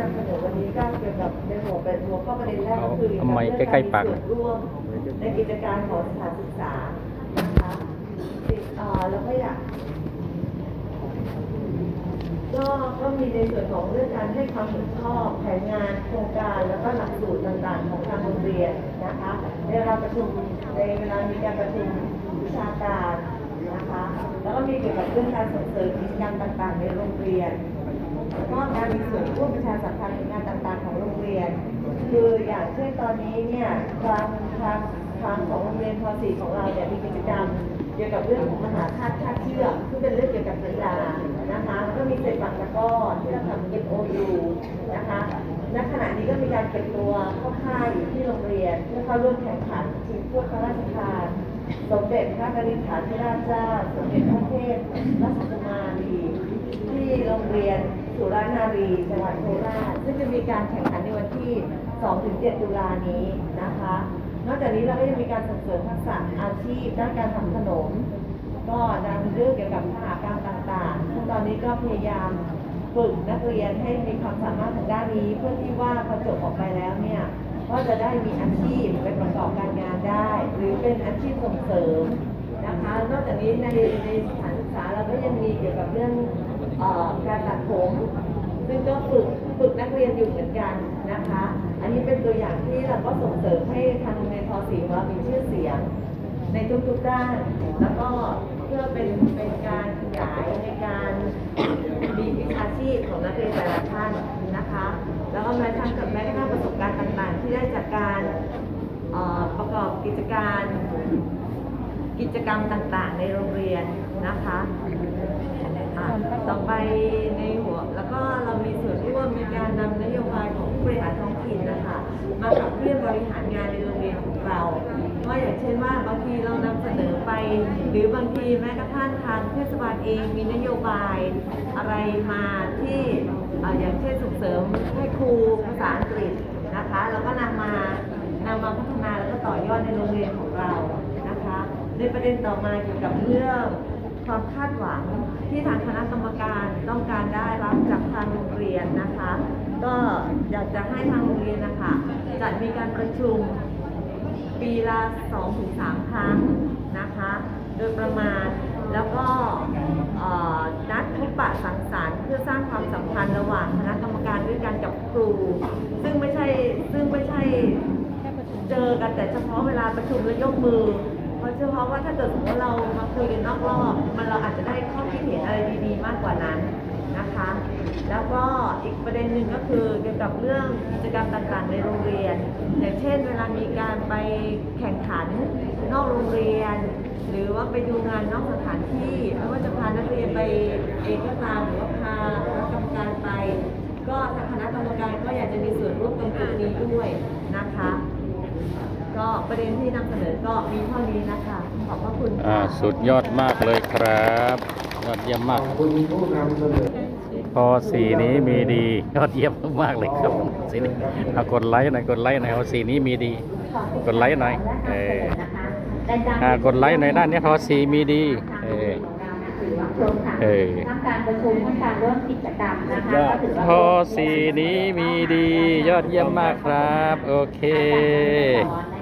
นำเสนอวันนี้ก็เกี่ยวกับในหัวเป็นหัวข้อประเด็นแรกก็คือเอาไมใกล้ๆปากร่วมในกิจการของสถานศึกษานะคะติดต่อแล้วก็อยากก็ก็มีในส่วนของเรื่องการให้ความเห็นชอบแผนงานโครงการแล้วก็หลักสูตรต่างๆ ของทางโรงเรียนนะคะในเวลาประชุมในเวลามีการประชุมวิชาการนะคะแล้วก็มีเกี่ยวกับเรื่องการส่งเสริมกิจกรรมต่างๆ ในโรงเรียน แล้วก็การมีส่วนร่วมประชาสัมพันธ์งานต่างๆของโรงเรียน คืออย่างเช่นตอนนี้เนี่ยทางทางทางของโรงเรียนพ .4 ของเราเนี่ยมีกิจกรรมเกี่ยวกับเรื่องของมหาธาตุชาติเชื่อกที่เป็นเรื่องเกี่ยวกับกีฬานะคะแล้วก็มีเศษบังตะก้อที่เราทำ MOU นะคะณขณะนี้ก็มีการเก็บตัวเข้าค่ายอยู่ที่โรงเรียนเพื่อเข้าร่วมแข่งขันชิงถ้วยพระราชทานสมเด็จพระนรินทราธิราชเจ้าสมเด็จพระเทพรัชกุมารีที่โรงเรียน สุรานารีจังหวัดโคราชซึ่งจะมีการแข่งขันในวันที่ 2-7 ตุลานี้นะคะ นอกจากนี้เราก็ยังมีการส่งเสริมทักษะอาชีพด้านการทำขนม ก็นำเรื่องเกี่ยวกับมหากรรมต่างๆซึ่งตอนนี้ก็พยายามฝึกนักเรียนให้มีความสามารถทางด้านนี้ เพื่อที่ว่าพอจบออกไปแล้วเนี่ยก็จะได้มีอาชีพไปประกอบการงานได้ หรือเป็นอาชีพส่งเสริมนะคะ นอกจากนี้ในในสถานศึกษาเราก็ยังมีเกี่ยวกับเรื่อง การตัดผม ซึ่งก็ฝึกฝึกนักเรียนอยู่เหมือนกันนะคะ อันนี้เป็นตัวอย่างที่เราก็ส่งเสริมให้ทางโรงเรียนทศรีของเรามีชื่อเสียง ในทุกๆด้าน แล้วก็เพื่อเป็นเป็นการขยายในการมีวิชาชีพของนักเรียนแต่ละท่านนะคะ แล้วก็ม้กระทั่งกับแม้กระทั่งประสบการณ์ต่างๆ ที่ได้จากการประกอบกิจการกิจกรรมต่างๆ ในโรงเรียนนะคะ อะต่อไปในหัวแล้วก็เรามีส่วนร่วมในการนำนโยบายของผู้บริหารท้องถิ่นนะคะมาขับเคลื่อนบริหารงานในโรงเรียนของเราก็อย่างเช่นว่าบางทีเรานำเสนอไป หรือบางทีแม้กระทั่งทางเทศบาลเองมีนโยบายอะไรมาที่อะอย่างเช่นส่งเสริมให้ครูภาษาอังกฤษนะคะแล้วก็นำมานำมาพัฒนาแล้วก็ต่อยอดในโรงเรียนของเรานะคะ ในประเด็นต่อมาเกี่ยวกับเรื่อง ความคาดหวังที่ทางคณะกรรมการต้องการได้รับจากทางโรงเรียนนะคะ ก็อยากจะให้ทางโรงเรียนนะคะจัดมีการประชุมปีละ2-3 ครั้งนะคะ โดยประมาณแล้วก็นัดพบปะสังสรรค์เพื่อสร้างความสัมพันธ์ระหว่างคณะกรรมการด้วยกันกับครู ซึ่งไม่ใช่ซึ่งไม่ใช่เจอกันแต่เฉพาะเวลาประชุมแล้วยกมือ เพราะเฉพาะว่าถ้าเกิดสมมติว่าเรา คุยกันนอกรอบมันเราอาจจะได้ข้อคิดเห็นอะไรดีๆ มากกว่านั้นนะคะ แล้วก็อีกประเด็นหนึ่งก็คือเกี่ยวกับเรื่องกิจกรรมต่างๆในโรงเรียน อย่างเช่น เวลามีการไปแข่งขันนอกโรงเรียน หรือว่าไปดูงานนอกสถานที่ไม่ว่าจะพานักเรียนไปเองก็ตามหรือว่าพาคณะกรรมการไป ก็ทางคณะกรรมการก็อยากจะมีส่วนร่วมตรงจุดนี้ด้วยนะคะ ก็ประเด็นที่นำเสนอก็มีเท่านี้นะคะขอบพระคุณอ่าค่ะสุดยอดมากเลยครับ ยอดเยี่ยมมาก คุณผู้นำเสนอพอสีนี้มีดียอดเยี่ยมมากเลยครับสีนี้เอากดไลค์หน่อยกดไลค์หน่อยพอสีนี้มีดี กดไลค์หน่อยเอออ่ากดไลค์หน่อยด้านนี้พอสีมีดี เออเออ ทั้งการประชุมทั้งการร่วมกิจกรรมนะคะก็ถือว่าพอสีนี้มีดียอดเยี่ยมมากครับ โอเคในด้านนะคะ